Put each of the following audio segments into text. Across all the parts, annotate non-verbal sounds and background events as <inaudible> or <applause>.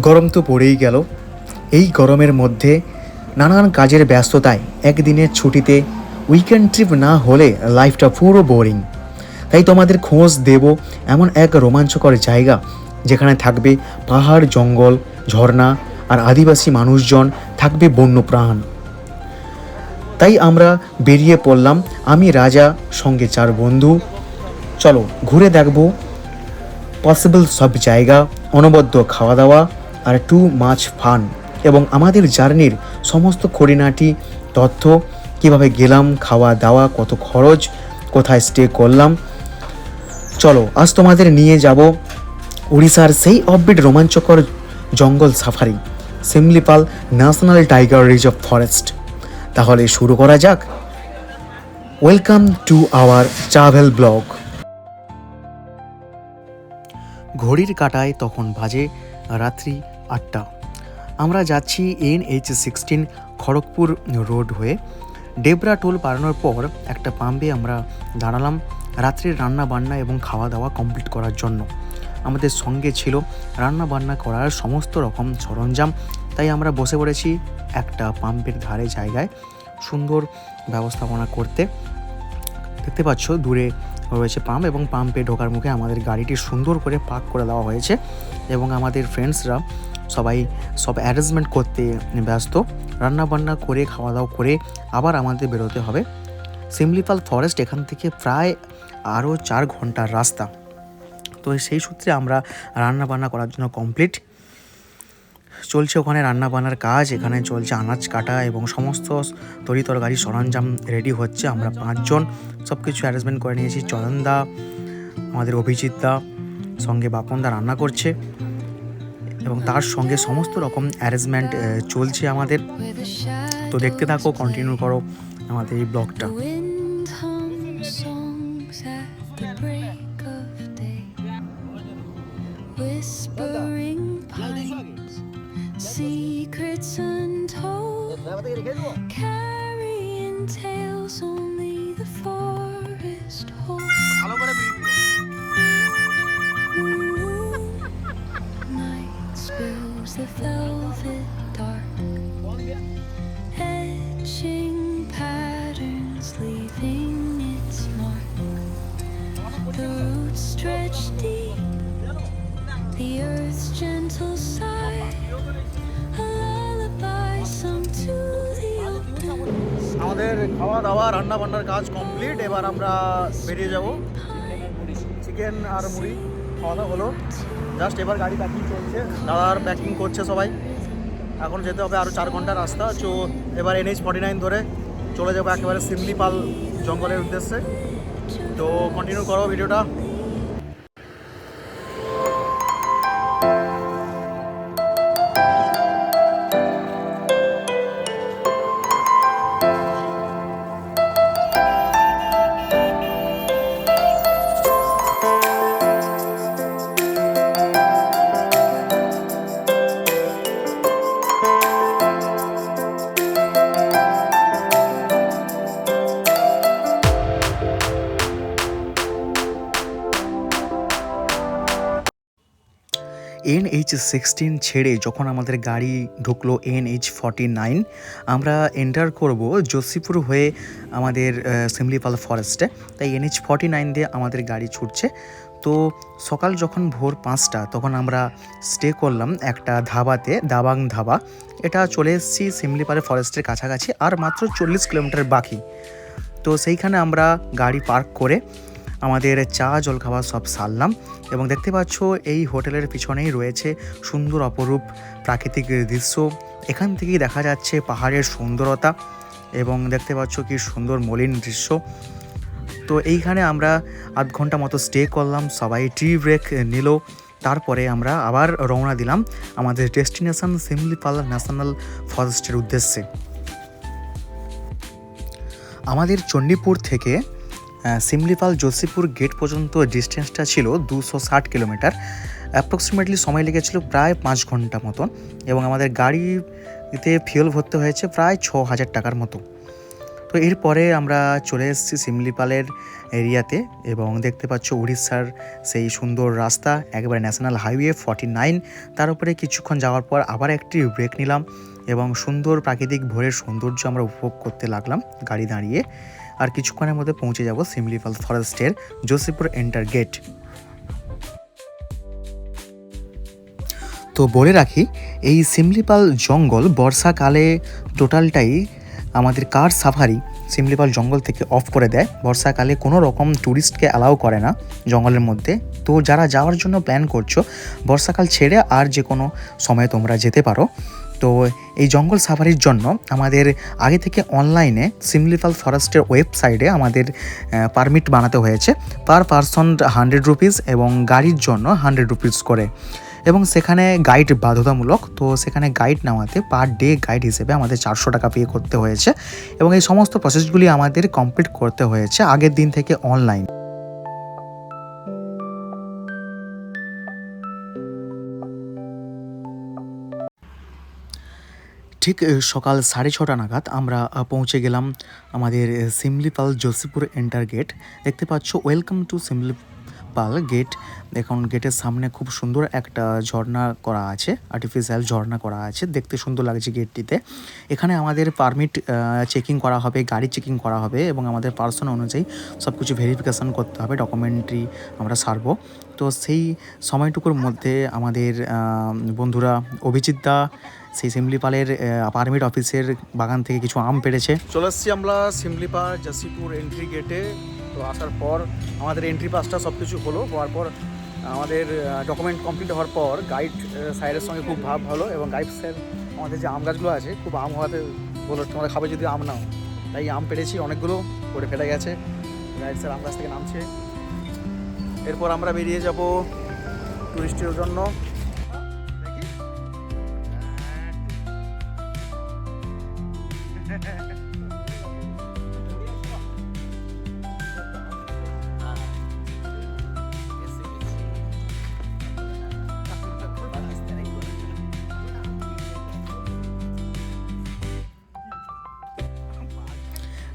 গরম তো পড়েই গেল। এই গরমের মধ্যে নানান কাজের ব্যস্ততায় একদিনের ছুটিতে উইকেন্ড ট্রিপ না হলে লাইফটা পুরো বোরিং তাই তোমাদের খোঁজ দেব এমন এক রোমাঞ্চকর জায়গা যেখানে থাকবে পাহাড়, জঙ্গল, ঝর্ণা আর আদিবাসী মানুষজন, থাকবে বন্যপ্রাণ তাই আমরা বেরিয়ে পড়লাম। আমি, রাজা, সঙ্গে চার বন্ধু। চলো ঘুরে দেখব। পসিবল সব জায়গা, অনবদ্য খাওয়া দাওয়া আর টু মাছ ফান এবং আমাদের জার্নির সমস্ত খুঁটিনাটি তথ্য, কীভাবে গেলাম, খাওয়া দাওয়া, কত খরচ, কোথায় স্টে করলাম। চলো, আজ তোমাদের নিয়ে যাব উড়িষ্যার সেই অফবিট রোমাঞ্চকর জঙ্গল safari Similipal national tiger reserve forest তাহলে শুরু করা যাক। Welcome to our travel blog ঘড়ির কাটায় তখন বাজে রাত্রি আটটা। আমরা যাচ্ছি N H sixteen Kharagpur road হয়ে। ডেবরা টোল পারানোর পর একটা পাম্পে আমরা দাঁড়ালাম রাত্রির রান্না বান্না এবং খাওয়া দাওয়া কমপ্লিট করার জন্য। আমাদের সঙ্গে ছিল রান্না বান্না করার সমস্ত রকম সরঞ্জাম, তাই আমরা বসে পড়েছি একটা পাম্পের ধারে জায়গায় সুন্দর ব্যবস্থাপনা করতে। দেখতে পাচ্ছ দূরে রয়েছে পাম্প এবং পাম্পে ঢোকার মুখে আমাদের গাড়িটি সুন্দর করে পার্ক করে দেওয়া হয়েছে এবং আমাদের ফ্রেন্ডসরা সবাই সব অ্যারেঞ্জমেন্ট করতে ব্যস্ত রান্না বান্না করে খাওয়া দাওয়া করে আবার আমাদের বেরোতে হবে। সিমলিপাল ফরেস্ট এখান থেকে প্রায় আরও চার ঘণ্টার রাস্তা। তো সেই সূত্রে আমরা রান্না বান্না করার জন্য কমপ্লিট চলছে ওখানে রান্না বান্নার কাজ, এখানে চলছে আনাজ কাটা এবং সমস্ত তরি তরকারি সরঞ্জাম রেডি হচ্ছে। আমরা পাঁচজন সব কিছু অ্যারেঞ্জমেন্ট করে নিয়েছি। চয়নদা আমাদের অভিজিৎ দা, সঙ্গে বাপনদা রান্না করছে। এবং তার সঙ্গে সমস্ত রকম অ্যারেঞ্জমেন্ট চলছে আমাদের তো দেখতে থাকো কন্টিনিউ করো আমাদের এই ব্লগটা Secrets untold, carrying tales on. দাওয়া রান্না বান্নার কাজ কমপ্লিট এবার আমরা বেরিয়ে যাব। চিকেন আর মুড়ি খাওয়া দাওয়া হলো। জাস্ট এবার গাড়ি প্যাকিং চলছে। দাদার প্যাকিং করছে সবাই। এখন যেতে হবে আরও চার ঘণ্টা রাস্তা। তো এবার এনএইচ ফর্টি নাইন ধরে চলে যাব একেবারে সিমলিপাল জঙ্গলের উদ্দেশ্যে। তো কন্টিনিউ করো ভিডিওটা সিক্সটিন ছেড়ে যখন আমাদের গাড়ি ঢুকলো এন এইচ ফর্টি নাইন আমরা এন্টার করব যোশীপুর হয়ে আমাদের সিমলিপাল ফরেস্টে তাই এন এইচ ফর্টি নাইন দিয়ে আমাদের গাড়ি ছুটছে। তো সকাল যখন ভোর পাঁচটা, তখন আমরা স্টে করলাম একটা ধাবাতে, দাবাং ধাবা। এটা চলে এসেছি সিমলিপাল ফরেস্টের কাছাকাছি, আর মাত্র চল্লিশ কিলোমিটার বাকি। তো সেইখানে আমরা গাড়ি পার্ক করে আমাদের চা, জলখাবার সব সারলাম এবং দেখতে পাচ্ছ এই হোটেলের পিছনেই রয়েছে সুন্দর অপরূপ প্রাকৃতিক দৃশ্য। এখান থেকেই দেখা যাচ্ছে পাহাড়ের সুন্দরতা এবং দেখতে পাচ্ছ কি সুন্দর মলিন দৃশ্য। তো এইখানে আমরা আধ ঘণ্টা মতো স্টে করলাম, সবাই টি ব্রেক নিল, তারপরে আমরা আবার রওনা দিলাম আমাদের ডেস্টিনেশন সিমলিপাল ন্যাশনাল ফরেস্টের উদ্দেশ্যে। আমাদের চণ্ডীপুর থেকে সিমলিপাল জোশীপুর গেট পর্যন্ত ডিস্টেন্সটা ছিল দুশো ষাট কিলোমিটার। অ্যাপ্রক্সিমেটলি সময় লেগেছিল প্রায় পাঁচ ঘণ্টা মতন এবং আমাদের গাড়িতে ফিউল ভরতে হয়েছে প্রায় ছ হাজার টাকার মতো। তো এরপরে আমরা চলে এসেছি সিমলিপালের এরিয়াতে এবং দেখতে পাচ্ছ উড়িষ্যার সেই সুন্দর রাস্তা, একেবারে ন্যাশনাল হাইওয়ে ফর্টি নাইন তার উপরে কিছুক্ষণ যাওয়ার পর আবার একটি ব্রেক নিলাম এবং সুন্দর প্রাকৃতিক ভোরের সৌন্দর্য আমরা উপভোগ করতে লাগলাম গাড়ি দাঁড়িয়ে। আর কিছুক্ষণের মধ্যে পৌঁছে যাব সিমলিপাল ফরেস্টের জোসিপুর এন্টার গেট। তো বলে রাখি, এই সিমলিপাল জঙ্গল বর্ষাকালে টোটালটাই আমাদের কার সাফারি সিমলিপাল জঙ্গল থেকে অফ করে দেয়। বর্ষাকালে কোনো রকম ট্যুরিস্টকে অ্যালাউ করে না জঙ্গলের মধ্যে। তো যারা যাওয়ার জন্য প্ল্যান করছ, বর্ষাকাল ছেড়ে আর যে কোনো সময় তোমরা যেতে পারো। তো এই জঙ্গল সাফারির জন্য আমাদের আগে থেকে অনলাইনে সিমলিপাল ফরেস্টের ওয়েবসাইটে আমাদের পারমিট বানাতে হয়েছে। পার পারসন হান্ড্রেড রুপিস এবং গাড়ির জন্য হান্ড্রেড রুপিস করে। এবং সেখানে গাইড বাধ্যতামূলক, তো সেখানে গাইড নেওয়াতে পার ডে গাইড হিসেবে আমাদের চারশো টাকা পে করতে হয়েছে। এবং এই সমস্ত প্রসেসগুলি আমাদের কমপ্লিট করতে হয়েছে আগের দিন থেকে অনলাইন ঠিক সকাল সাড়ে ছটা নাগাদ আমরা পৌঁছে গেলাম আমাদের সিমলিপাল জোশীপুর এন্টার গেট। দেখতে পাচ্ছ, ওয়েলকাম টু সিমলিপাল গেট। এখন গেটের সামনে খুব সুন্দর একটা ঝর্ণা করা আছে আর্টিফিশিয়াল ঝর্ণা করা আছে, দেখতে সুন্দর লাগছে গেটটিতে। এখানে আমাদের পারমিট চেকিং করা হবে, গাড়ি চেকিং করা হবে এবং আমাদের পার্সন অনুযায়ী সব কিছু ভেরিফিকেশান করতে হবে ডকুমেন্টারি আমরা সারবো। তো সেই সময়টুকুর মধ্যে আমাদের বন্ধুরা অভিজিৎ দা সেই সিমলিপালের পারমিট অফিসের বাগান থেকে কিছু আম পেড়েছে। চলে এসেছি আমরা সিমলিপাল জাসিপুর এন্ট্রি গেটে তো আসার পর আমাদের এন্ট্রি পাসটা সব কিছু হলো, হওয়ার পর আমাদের ডকুমেন্ট কমপ্লিট হওয়ার পর গাইড স্যারের সঙ্গে খুব ভাব ভালো এবং গাইড স্যার আমাদের যে আম গাছগুলো আছে, খুব আম হওয়াতে বলো তোমরা খাবে যদি আম নাও। তাই আম পেরেছি অনেকগুলো, পড়ে ফেলে গেছে। গাইড স্যার আম গাছ থেকে নামছে। এরপর আমরা বেরিয়ে যাব টুরিস্টের জন্য।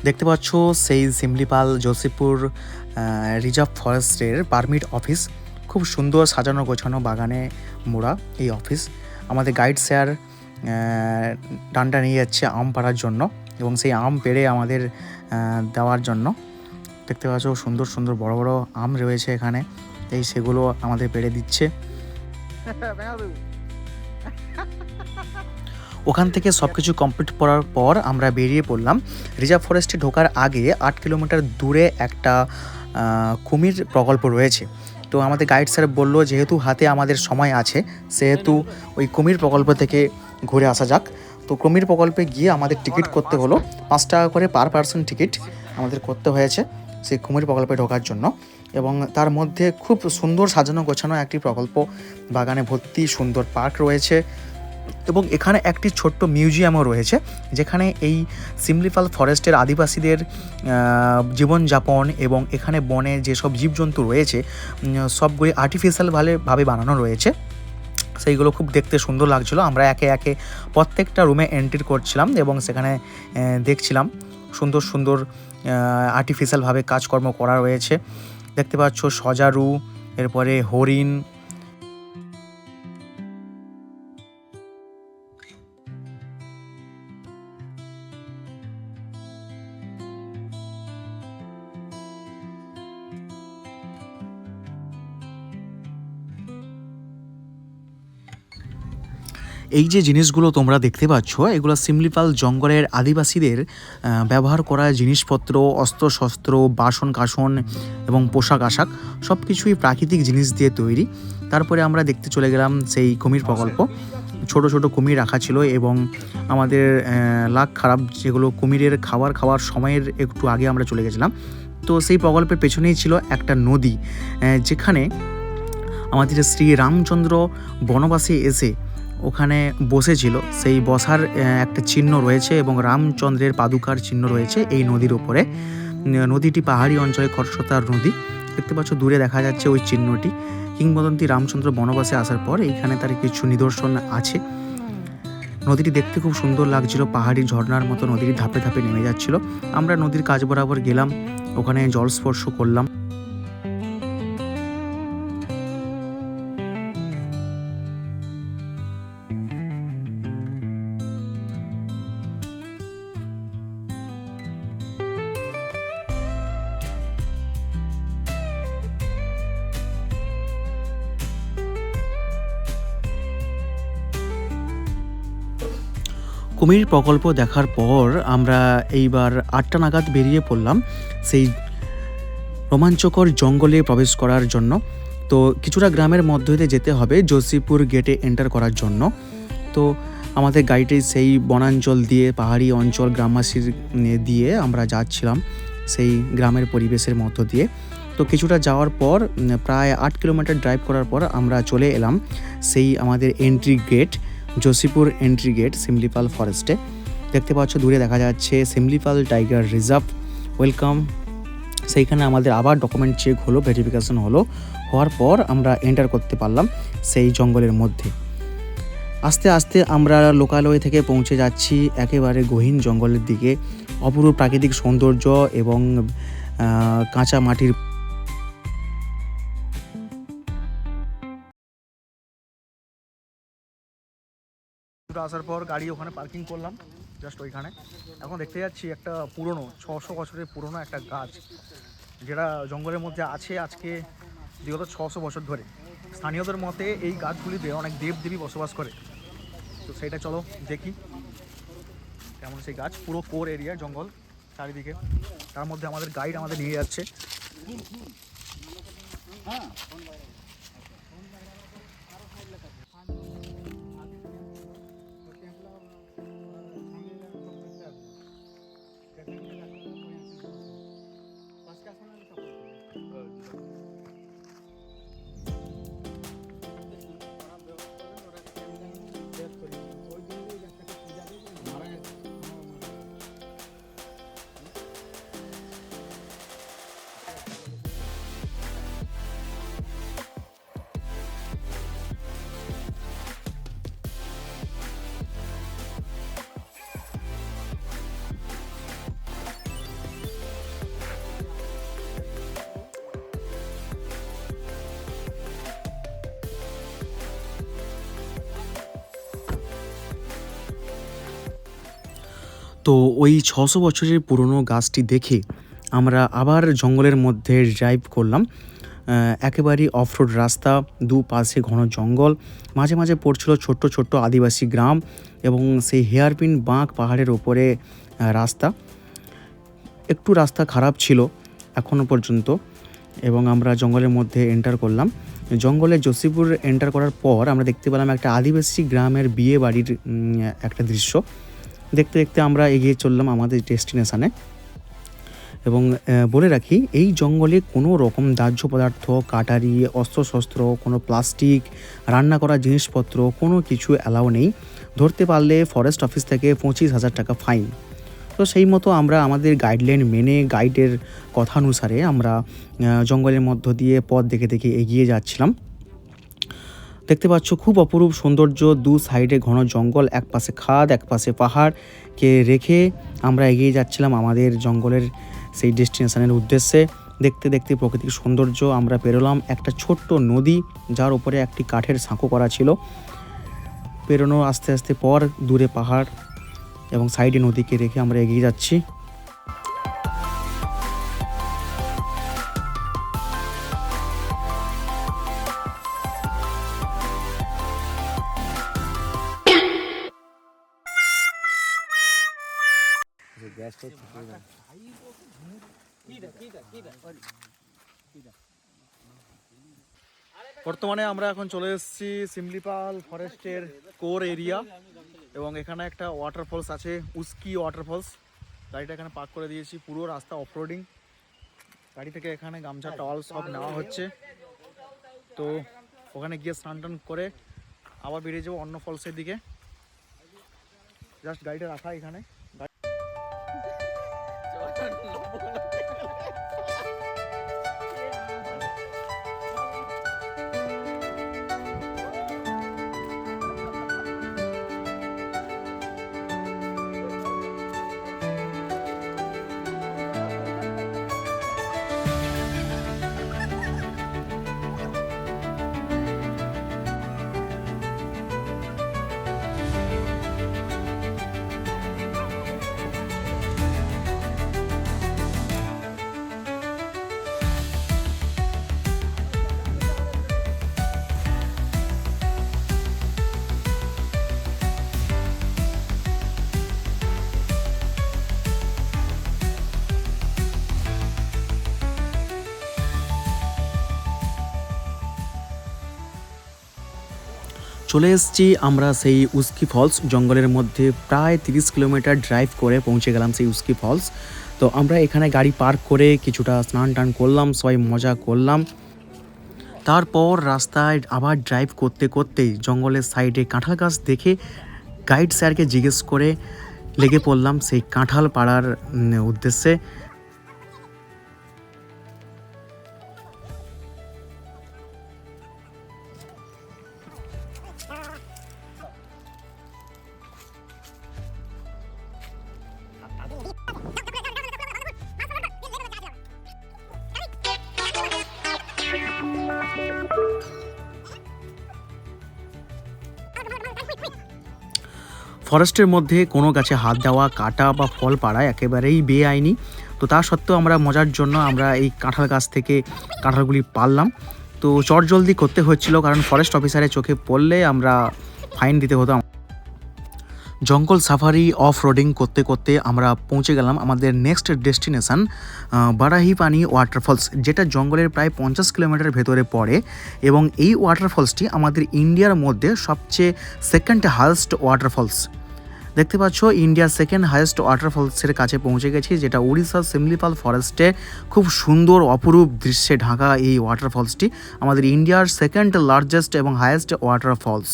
দেখতে পাচ্ছ সেই সিমলিপাল জোসিপুর রিজার্ভ ফরেস্টের পারমিট অফিস। খুব সুন্দর সাজানো গোছানো বাগানে মোড়া এই অফিস। আমাদের গাইড স্যার ডানটা নিয়ে যাচ্ছে আম পাড়ার জন্য এবং সেই আম পেড়ে আমাদের দেওয়ার জন্য। দেখতে পাচ্ছ সুন্দর সুন্দর বড় বড় আম রয়েছে এখানে। এই সেগুলো আমাদের পেড়ে দিচ্ছে। <laughs> ওখান থেকে সব কিছু কমপ্লিট করার পর আমরা বেরিয়ে পড়লাম। রিজার্ভ ফরেস্টে ঢোকার আগে আট কিলোমিটার দূরে একটা কুমির প্রকল্প রয়েছে। তো আমাদের গাইড স্যার বলল, যেহেতু হাতে আমাদের সময় আছে, সেহেতু ওই কুমির প্রকল্প থেকে ঘুরে আসা যাক। তো কুমির প্রকল্পে গিয়ে আমাদের টিকিট করতে হলো। পাঁচ টাকা করে পার পার্সন টিকিট আমাদের করতে হয়েছে সেই কুমির প্রকল্পে ঢোকার জন্য। এবং তার মধ্যে খুব সুন্দর সাজানো গোছানো একটি প্রকল্প। বাগানে ভর্তি সুন্দর পার্ক রয়েছে। এবং এখানে একটি ছোট্ট মিউজিয়ামও রয়েছে, যেখানে এই সিমলিপাল ফরেস্টের আদিবাসীদের জীবনযাপন এবং এখানে বনে যেসব জীবজন্তু রয়েছে সবগুলি আর্টিফিশিয়াল ভাবে ভাবে বানানো রয়েছে। সেইগুলো খুব দেখতে সুন্দর লাগছিল। আমরা একে একে প্রত্যেকটা রুমে এন্ট্রি করছিলাম এবং সেখানে দেখছিলাম সুন্দর সুন্দর আর্টিফিশিয়ালভাবে কাজকর্ম করা রয়েছে। দেখতে পাচ্ছ সজারু, এরপরে হরিণ এই যে জিনিসগুলো তোমরা দেখতে পাচ্ছ, এগুলো সিমলিপাল জঙ্গলের আদিবাসীদের ব্যবহার করা জিনিসপত্র, অস্ত্রশস্ত্র বাসন কাসন এবং পোশাক আশাক সব কিছুই প্রাকৃতিক জিনিস দিয়ে তৈরি। তারপরে আমরা দেখতে চলে গেলাম সেই কুমির প্রকল্প। ছোট ছোট কুমির রাখা ছিল এবং আমাদের লাখ খারাপ যেগুলো কুমিরের খাবার খাওয়ার সময়ের একটু আগে আমরা চলে গেছিলাম। তো সেই প্রকল্পের পেছনেই ছিল একটা নদী যেখানে আমাদের শ্রী রামচন্দ্র বনবাসে এসে ওখানে বসেছিল। সেই বসার একটা চিহ্ন রয়েছে এবং রামচন্দ্রের পাদুকার চিহ্ন রয়েছে এই নদীর ওপরে নদীটি পাহাড়ি অঞ্চলে খরস্রোতার নদী। দেখতে পাচ্ছ দূরে দেখা যাচ্ছে ওই চিহ্নটি। কিংবদন্তি রামচন্দ্র বনবাসে আসার পর এইখানে তার কিছু নিদর্শন আছে। নদীটি দেখতে খুব সুন্দর লাগছিল, পাহাড়ি ঝর্ণার মতো নদীর ধাপে ধাপে নেমে যাচ্ছিল। আমরা নদীর কাজ বরাবর গেলাম, ওখানে জল স্পর্শ করলাম। কুমির প্রকল্প দেখার পর আমরা এইবার আটটা নাগাদ বেরিয়ে পড়লাম সেই রোমাঞ্চকর জঙ্গলে প্রবেশ করার জন্য। তো কিছুটা গ্রামের মধ্য দিয়ে যেতে হবে জসিপুর গেটে এন্টার করার জন্য। তো আমাদের গাড়িটি সেই বনাঞ্চল দিয়ে পাহাড়ি অঞ্চল গ্রামবাসীর দিয়ে আমরা যাচ্ছিলাম সেই গ্রামের পরিবেশের মধ্য দিয়ে। তো কিছুটা যাওয়ার পর, প্রায় আট কিলোমিটার ড্রাইভ করার পর আমরা চলে এলাম সেই আমাদের entry gate Jashipur entry gate Similipal ফরেস্টে। দেখতে পাচ্ছ, দূরে দেখা যাচ্ছে সিমলিপাল টাইগার রিজার্ভ ওয়েলকাম। সেইখানে আমাদের আবার ডকুমেন্ট চেক হলো, ভেরিফিকেশন হলো। হওয়ার পর আমরা এন্টার করতে পারলাম সেই জঙ্গলের মধ্যে। আস্তে আস্তে আমরা লোকালয় থেকে পৌঁছে যাচ্ছি একেবারে গহীন জঙ্গলের দিকে। অপরূপ প্রাকৃতিক সৌন্দর্য এবং কাঁচা মাটির দুটো আসার পর গাড়ি ওখানে পার্কিং করলাম জাস্ট ওইখানে। এখন দেখতে যাচ্ছি একটা পুরনো, ছশো বছরের পুরনো একটা গাছ, যেটা জঙ্গলের মধ্যে আছে আজকে বিগত ছশো বছর ধরে। স্থানীয়দের মতে এই গাছগুলিতে অনেক দেব দেবী বসবাস করে। তো সেটা চলো দেখি কেমন সেই গাছ, পুরো কোর এরিয়া, জঙ্গল চারিদিকে। তার মধ্যে আমাদের গাইড আমাদের নিয়ে যাচ্ছে। তো ওই ছশো বছরের পুরনো গাছটি দেখে আমরা আবার জঙ্গলের মধ্যে ড্রাইভ করলাম। আহ, একেবারেই অফরোড রাস্তা দুপাশে ঘন জঙ্গল মাঝে মাঝে পড়ছিল ছোট্ট ছোট্ট আদিবাসী গ্রাম এবং সেই হেয়ারপিন বাঁক পাহাড়ের ওপরে রাস্তা। একটু রাস্তা খারাপ ছিল এখনও পর্যন্ত এবং আমরা জঙ্গলের মধ্যে এন্টার করলাম। জঙ্গলে জসিপুর এন্টার করার পর আমরা দেখতে পেলাম একটা আদিবাসী গ্রামের বিয়ে বাড়ির একটা দৃশ্য। দেখতে দেখতে আমরা এগিয়ে চললাম আমাদের ডেস্টিনেশানে। এবং বলে রাখি, এই জঙ্গলে কোনো রকম দাহ্য পদার্থ, কাটারি, অস্ত্রশস্ত্র, কোনো প্লাস্টিক, রান্না করা জিনিসপত্র, কোনো কিছু অ্যালাউ নেই। ধরতে পারলে ফরেস্ট অফিস থেকে পঁচিশ হাজার টাকা ফাইন। তো সেই মতো আমরা আমাদের গাইডলাইন মেনে, গাইডের কথানুসারে আমরা জঙ্গলের মধ্য দিয়ে পথ দেখে দেখে এগিয়ে যাচ্ছিলাম। দেখতে পাচ্ছ খুব অপরূপ সৌন্দর্য, দু সাইডে ঘন জঙ্গল, এক পাশে খাদ, এক পাশে পাহাড়কে রেখে আমরা এগিয়ে যাচ্ছিলাম আমাদের জঙ্গলের সেই ডেস্টিনেশনের উদ্দেশ্যে। দেখতে দেখতে প্রাকৃতিক সৌন্দর্য, আমরা পেরোলাম একটা ছোট্ট নদী, যার উপরে একটি কাঠের সাঁকো করা ছিল। পেরোনো আস্তে আস্তে পর দূরে পাহাড় এবং সাইডে নদীকে রেখে আমরা এগিয়ে যাচ্ছি। বর্তমানে আমরা এখন চলে এসেছি সিমলিপাল ফরেস্টের কোর এরিয়া এবং এখানে একটা ওয়াটারফলস আছে, উস্কি ওয়াটারফলস গাড়িটা এখানে পার্ক করে দিয়েছি, পুরো রাস্তা অফরোডিং গাড়ি থেকে এখানে গামছা টওয়াল সব নেওয়া হচ্ছে। তো ওখানে গিয়ে স্নান টান করে আবার বেরিয়ে যাব অন্য ফলসের দিকে। জাস্ট গাড়িটা রাখা এখানে। চলে এসেছি, আমরা সেই উস্কি ফলস জঙ্গলের মধ্যে প্রায় তিরিশ কিলোমিটার ড্রাইভ করে পৌঁছে গেলাম সেই উস্কি ফলস। তো আমরা এখানে গাড়ি পার্ক করে কিছুটা স্নান টান করলাম, সবাই মজা করলাম। তারপর রাস্তায় আবার ড্রাইভ করতে করতেই জঙ্গলের সাইডে কাঁঠাল গাছ দেখে গাইড স্যারকে জিজ্ঞেস করে লেগে পড়লাম সেই কাঁঠাল পাড়ার উদ্দেশ্যে। ফরেস্টের মধ্যে কোনো গাছে হাত দেওয়া, কাটা বা ফল পাড়া একেবারেই বেআইনি। তো তা সত্ত্বেও আমরা মজার জন্য আমরা এই কাঁঠাল গাছ থেকে কাঁঠালগুলি পারলাম তো চট জলদি করতে হচ্ছিল কারণ ফরেস্ট অফিসারের চোখে পড়লে আমরা ফাইন দিতে হতো জঙ্গল সাফারি অফ রোডিং করতে করতে আমরা পৌঁছে গেলাম আমাদের নেক্সট ডেস্টিনেশন বারাহি পানি ওয়াটারফলস, যেটা জঙ্গলের প্রায় পঞ্চাশ কিলোমিটার ভেতরে পড়ে এবং এই ওয়াটারফলসটি আমাদের ইন্ডিয়ার মধ্যে সবচেয়ে সেকেন্ড হায়েস্ট ওয়াটারফলস দেখতে পাচ্ছ ইন্ডিয়ার সেকেন্ড হায়েস্ট ওয়াটারফলসের কাছে পৌঁছে গেছি, যেটা উড়িষ্যার সিমলিপাল ফরেস্টে খুব সুন্দর, অপরূপ দৃশ্যে ঢাকা এই ওয়াটারফলসটি আমাদের ইন্ডিয়ার সেকেন্ড লার্জেস্ট এবং হায়েস্ট ওয়াটারফলস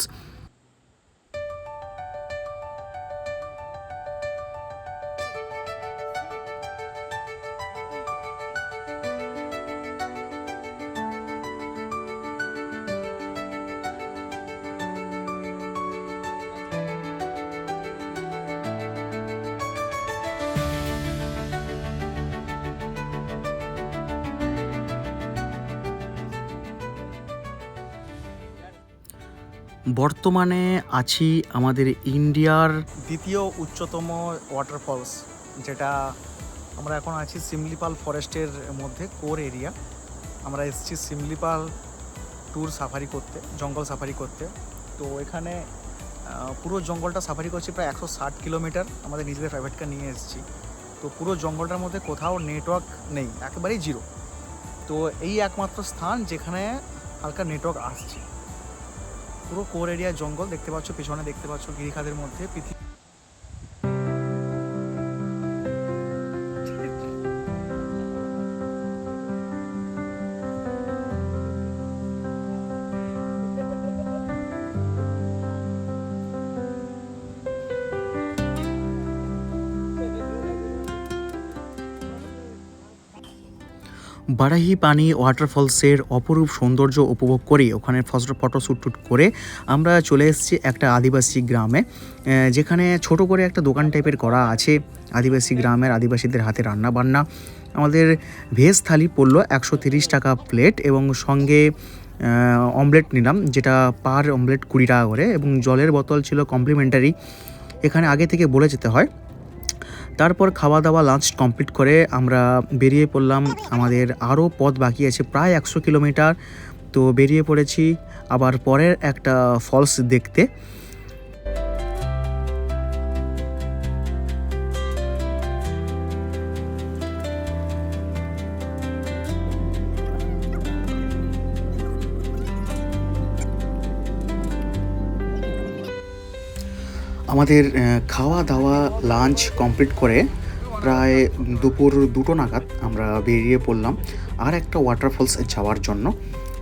বর্তমানে আছি আমাদের ইন্ডিয়ার দ্বিতীয় উচ্চতম ওয়াটারফলস যেটা আমরা এখন আছি সিমলিপাল ফরেস্টের মধ্যে কোর এরিয়া। আমরা এসেছি সিমলিপাল ট্যুর সাফারি করতে, জঙ্গল সাফারি করতে। তো এখানে পুরো জঙ্গলটা সাফারি করছি প্রায় একশো ষাট কিলোমিটার আমাদের নিজেদের প্রাইভেট কার নিয়ে এসেছি। তো পুরো জঙ্গলটার মধ্যে কোথাও নেটওয়ার্ক নেই, একেবারেই জিরো তো এই একমাত্র স্থান যেখানে হালকা নেটওয়ার্ক আসছে। পুরো কোর এরিয়া জঙ্গল দেখতে পাচ্ছ পিছনে দেখতে পাচ্ছ গিরিখাদের মধ্যে পৃথিবী বারাহি পানি ওয়াটারফলসের অপরূপ সৌন্দর্য উপভোগ করে ওখানে ফটো ফটো শ্যুট করে আমরা চলে এসেছি একটা আদিবাসী গ্রামে যেখানে ছোট করে একটা দোকান টাইপের করা আছে। আদিবাসী গ্রামের আদিবাসীদের হাতে রান্না বান্না আমাদের ভেজ থালি পড়ল একশো তিরিশ টাকা প্লেট এবং সঙ্গে অমলেট নিলাম, যেটা পার অমলেট কুড়ি টাকা করে এবং জলের বোতল ছিল কমপ্লিমেন্টারি। এখানে আগে থেকে বলে যেতে হয় তারপর খাওয়া দাওয়া লাঞ্চ কমপ্লিট করে আমরা বেরিয়ে পড়লাম। আমাদের আরও পথ বাকি আছে, প্রায় একশো কিলোমিটার। তো বেরিয়ে পড়েছি, আবার পরের একটা ফলস দেখতে। আমাদের খাওয়া দাওয়া লাঞ্চ কমপ্লিট করে প্রায় দুপুর দুটো নাগাদ আমরা বেরিয়ে পড়লাম আর একটা ওয়াটারফলস যাওয়ার জন্য।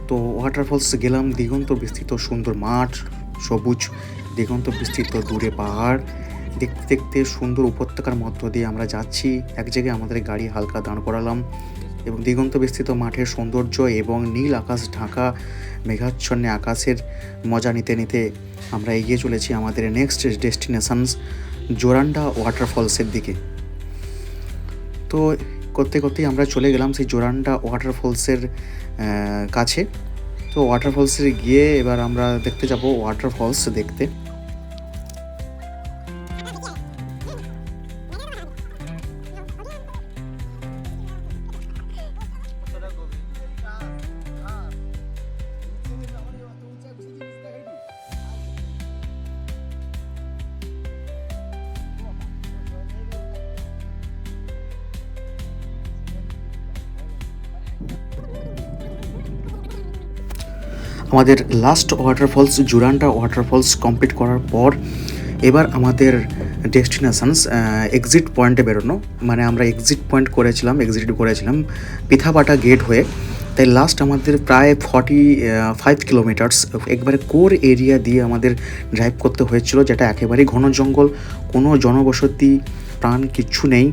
তো ওয়াটারফলস গেলাম দিগন্ত বিস্তৃত সুন্দর মাঠ, সবুজ, দিগন্ত বিস্তৃত দূরে পাহাড়। দেখতে দেখতে সুন্দর উপত্যকার মধ্য দিয়ে আমরা যাচ্ছি। এক জায়গায় আমাদের গাড়ি হালকা দাঁড় করালাম। এবং দিগন্ত বিস্তৃত মাঠের সৌন্দর্য এবং নীল আকাশ ঢাকা মেঘাচ্ছন্নে আকাশের মজা নিতে নিতে আমরা এগিয়ে চলেছি আমাদের নেক্সট ডেস্টিনেশনস জোরান্ডা ওয়াটারফলসের দিকে। তো করতে করতেই আমরা চলে গেলাম সেই জোরান্ডা ওয়াটারফলসের কাছে। তো ওয়াটারফলসে গিয়ে এবার আমরা দেখতে যাব ওয়াটারফলস দেখতে। আমাদের last waterfalls Joranda waterfalls complete করার পর এবার আমাদের ডেস্টিনেশনস এক্সিট পয়েন্টে বেরোনো। মানে আমরা এক্সিট পয়েন্ট করেছিলাম এক্সিট করেছিলাম পিথাবাটা গেট হয়ে। তাই লাস্ট আমাদের প্রায় forty five kilometres core area area দিয়ে আমাদের ড্রাইভ করতে হয়েছিল, যেটা একেবারেই ঘন জঙ্গল, কোনো জনবসতি, প্রাণ কিচ্ছু নেই।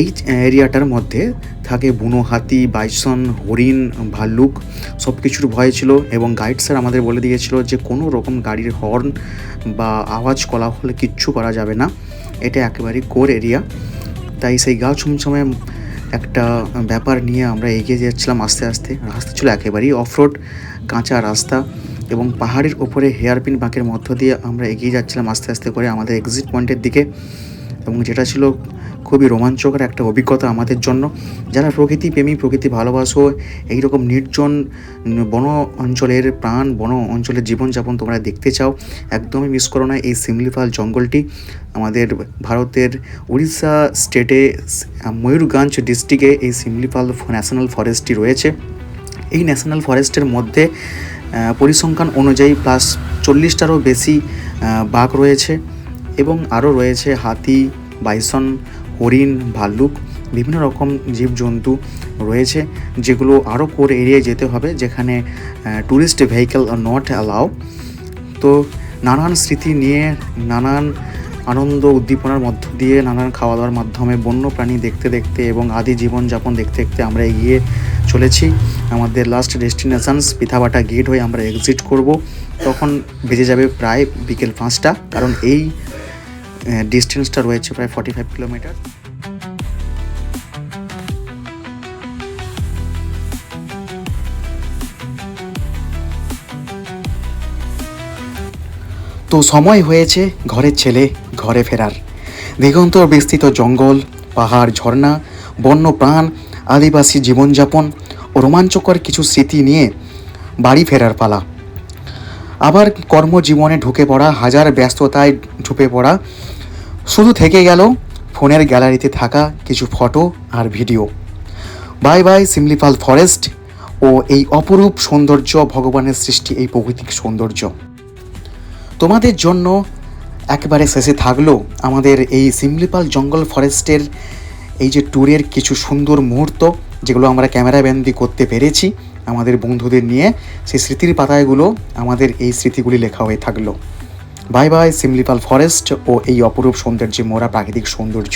এই এরিয়াটার মধ্যে থাকে বুনো হাতি, বাইসন, হরিণ, ভাল্লুক সব কিছুর ভয় ছিল এবং গাইড স্যার আমাদের বলে দিয়েছিল যে কোনো রকম গাড়ির হর্ন বা আওয়াজ কলা হলে কিচ্ছু করা যাবে না। এটা একেবারেই কোর এরিয়া তাই সেই গা ছুমছমে একটা ব্যাপার নিয়ে আমরা এগিয়ে যাচ্ছিলাম আস্তে আস্তে। রাস্তা ছিল একেবারেই অফরোড কাঁচা রাস্তা এবং পাহাড়ের ওপরে হেয়ারপিন বাঁকের মধ্য দিয়ে আমরা এগিয়ে যাচ্ছিলাম আস্তে আস্তে করে আমাদের এক্সিট পয়েন্টের দিকে। এবং যেটা ছিল খুবই রোমাঞ্চকর একটা অভিজ্ঞতা আমাদের জন্য। যারা প্রকৃতি প্রেমী, প্রকৃতি ভালোবাসো, এইরকম নির্জন বন অঞ্চলের প্রাণ, বন অঞ্চলের জীবনযাপন তোমরা দেখতে চাও, একদমই মিস করো না এই সিমলিপাল জঙ্গলটি। আমাদের ভারতের উড়িষ্যা স্টেটে ময়ূরগঞ্জ ডিস্ট্রিক্টে এই সিমলিপাল ন্যাশনাল ফরেস্টটি রয়েছে। এই ন্যাশনাল ফরেস্টের মধ্যে পরিসংখ্যান অনুযায়ী প্লাস চল্লিশটারও বেশি বাঘ রয়েছে এবং আরও রয়েছে হাতি, বাইসন হরিণ, ভাল্লুক, বিভিন্ন রকম জীবজন্তু রয়েছে, যেগুলো আরও কোর এরিয়ায় যেতে হবে, যেখানে ট্যুরিস্ট ভেহিকেল নট অ্যালাউ তো নানান স্মৃতি নিয়ে, নানান আনন্দ উদ্দীপনার মধ্য দিয়ে, নানান খাওয়া দাওয়ার মাধ্যমে বন্য প্রাণী দেখতে দেখতে এবং আদি জীবনযাপন দেখতে দেখতে আমরা এগিয়ে চলেছি। আমাদের লাস্ট ডেস্টিনেশনস পিথাবাটা গেট হয়ে আমরা এক্সিট করব। তখন বেজে যাবে প্রায় বিকেল পাঁচটা। কারণ এই ডিস্টেন্সটা রয়েছে প্রায় ফর্টি ফাইভ কিলোমিটার তো সময় হয়েছে ঘরের ছেলে, ঘরে ফেরার। দিগন্ত বিস্তৃত জঙ্গল, পাহাড়, ঝর্ণা বন্য প্রাণ আদিবাসী জীবনযাপন ও রোমাঞ্চকর কিছু স্মৃতি নিয়ে বাড়ি ফেরার পালা। আবার কর্মজীবনে ঢুকে পড়া, হাজার ব্যস্ততায় ঢুকে পড়া শুধু থেকে গেল ফোনের গ্যালারিতে থাকা কিছু ফটো আর video. Bye bye, Similipal forest ও এই অপরূপ সৌন্দর্য, ভগবানের সৃষ্টি, এই প্রকৃতিক সৌন্দর্য। তোমাদের জন্য একেবারে শেষে থাকল আমাদের এই সিমলিপাল জঙ্গল ফরেস্টের এই যে ট্যুরের কিছু সুন্দর মুহূর্ত, যেগুলো আমরা ক্যামেরা ব্যান্দি করতে পেরেছি আমাদের বন্ধুদের নিয়ে। সেই স্মৃতির পাতায়গুলো আমাদের এই স্মৃতিগুলি লেখা হয়ে থাকল। বাই বাই সিমলিপাল ফরেস্ট ও এই অপরূপ সৌন্দর্যে মোরা প্রাকৃতিক সৌন্দর্য।